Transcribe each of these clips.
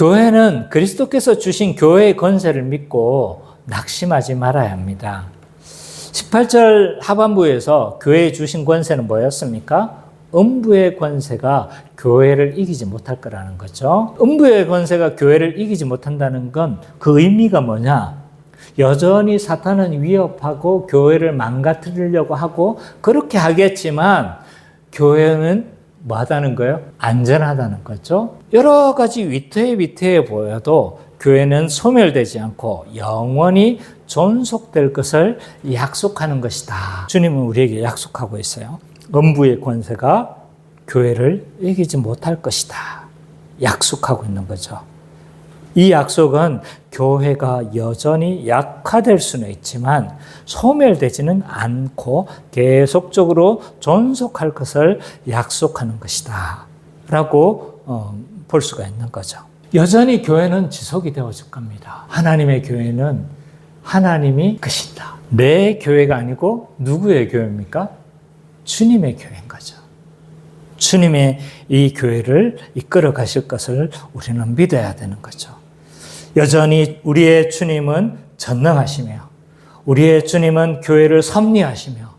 교회는 그리스도께서 주신 교회의 권세를 믿고 낙심하지 말아야 합니다. 18절 하반부에서 교회에 주신 권세는 뭐였습니까? 음부의 권세가 교회를 이기지 못할 거라는 거죠. 음부의 권세가 교회를 이기지 못한다는 건 그 의미가 뭐냐? 여전히 사탄은 위협하고 교회를 망가뜨리려고 하고 그렇게 하겠지만 교회는 뭐 하다는 거예요? 안전하다는 거죠. 여러 가지 위태해 위태해 보여도 교회는 소멸되지 않고 영원히 존속될 것을 약속하는 것이다. 주님은 우리에게 약속하고 있어요. 음부의 권세가 교회를 이기지 못할 것이다. 약속하고 있는 거죠. 이 약속은 교회가 여전히 약화될 수는 있지만 소멸되지는 않고 계속적으로 존속할 것을 약속하는 것이다. 라고 어, 볼 수가 있는 거죠. 여전히 교회는 지속이 되어질 겁니다. 하나님의 교회는 하나님이 크신다. 내 교회가 아니고 누구의 교회입니까? 주님의 교회인 거죠. 주님의 이 교회를 이끌어 가실 것을 우리는 믿어야 되는 거죠. 여전히 우리의 주님은 전능하시며, 우리의 주님은 교회를 섭리하시며,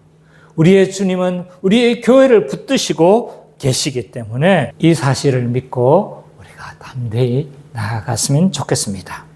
우리의 주님은 우리의 교회를 붙드시고 계시기 때문에 이 사실을 믿고 우리가 담대히 나아갔으면 좋겠습니다.